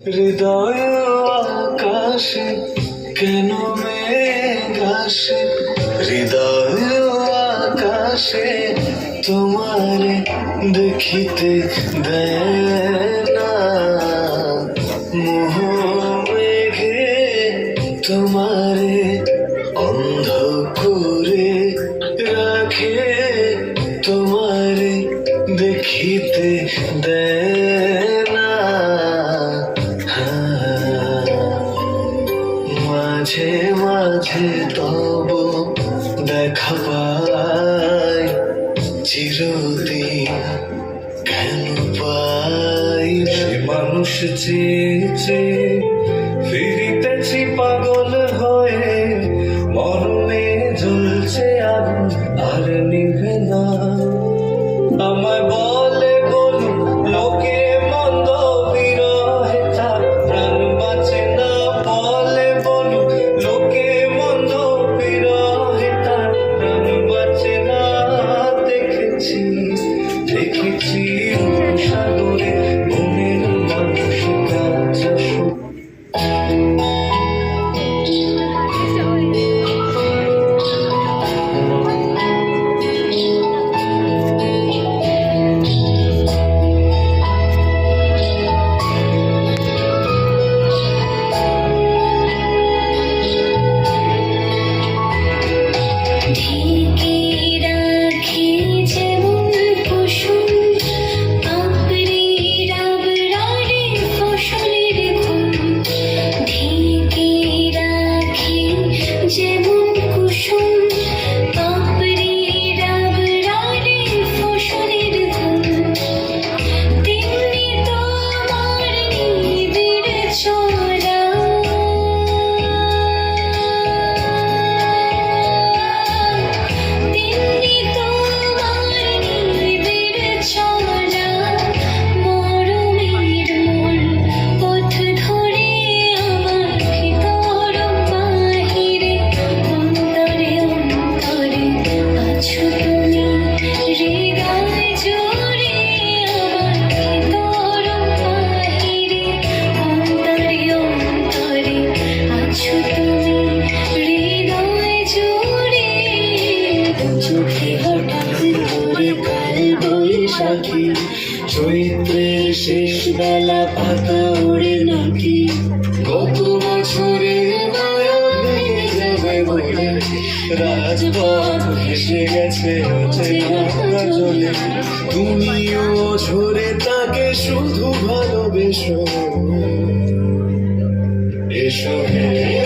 হৃদয় আকাশে কেন মেঘ হৃদয় আকাশে তোমারে দেখিতে দেয় না। মোহ মেঘে তোমারে অন্ধ করে রাখে, তোমারে দেখিতে দেয় মাঝে মাঝে তব দেখা পাই, চিরদিন কেন পাই? সে মানুষ চেয়েছে ফিরিতেছি পাগল হয়ে, মরণে জ্বলছে আর নিভে বৈশাখী চৈত্রের শেষ বেলা পাতা ওড়ে নাকি? কত বছরে রাজপথ ভেসে গেছে জলে তুমিও ঝরে তাকে শুধু ভালোবেসো। এসো হে